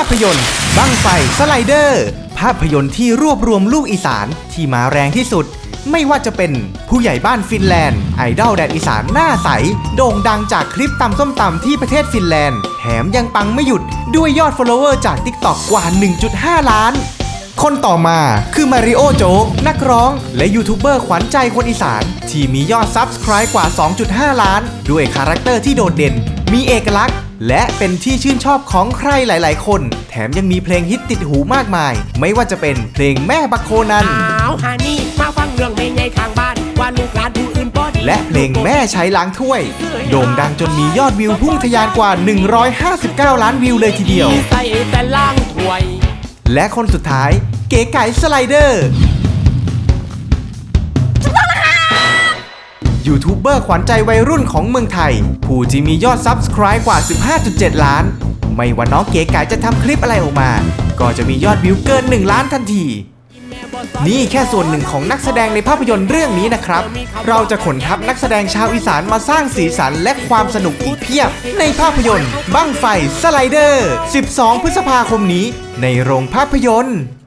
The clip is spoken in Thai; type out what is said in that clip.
าพยนตร์ บั้งไฟสไลเดอร์ ภาพยนตร์ที่รวบรวมลูกอีสานที่มาแรงที่สุด ไม่ว่าจะเป็นผู้ใหญ่บ้านฟินแลนด์ ไอดอลแดนอีสานหน้าใส โด่งดังจากคลิปตำส้มตำที่ประเทศฟินแลนด์ แถมยังปังไม่หยุดด้วยยอด follower จาก TikTok กว่า 1.5 ล้านคนต่อมาคือมาริโอโจ๊กนักร้องและยูทูบเบอร์ขวัญใจคนอีสาน ที่มียอด Subscribe กว่า 2.5 ล้าน ด้วยคาแรคเตอร์ที่โดดเด่น มีเอกลักษณ์ และเป็นที่ชื่นชอบของใครหลาย ๆ คน แถมยังมีเพลงฮิตติดหูมากมาย ไม่ว่าจะเป็นเพลงแม่บักโคนัน อ้าวฮานี่มาฟังเรื่องในไงข้างบ้านว่าลูกหลานผู้อื่นบ่ดีและเพลงแม่ใช้ล้างถ้วย โด่งดังจนมียอดวิวพุ่งทะยานกว่า 159 ล้านวิวเลยทีเดียว ใส่แต่ล่างถวย และคนสุดท้ายเก๋ไก่สไลเดอร์ ยูทูบเบอร์ขวัญใจวัยรุ่นของเมืองไทย ผู้ที่มียอด Subscribe กว่า 15.7 ล้าน ไม่ว่าน้องเก๋ไก่จะทำคลิปอะไรออกมา ก็จะมียอดวิวเกิน 1 ล้านทันที นี่แค่ส่วนหนึ่งของนักแสดงในภาพยนตร์เรื่องนี้นะครับ เราจะขนทัพนักแสดงชาวอีสานมาสร้างสีสันและความสนุกอีกเพียบ ในภาพยนตร์ บั้งไฟสไลเดอร์ 12 พฤษภาคมนี้ ในโรงภาพยนตร์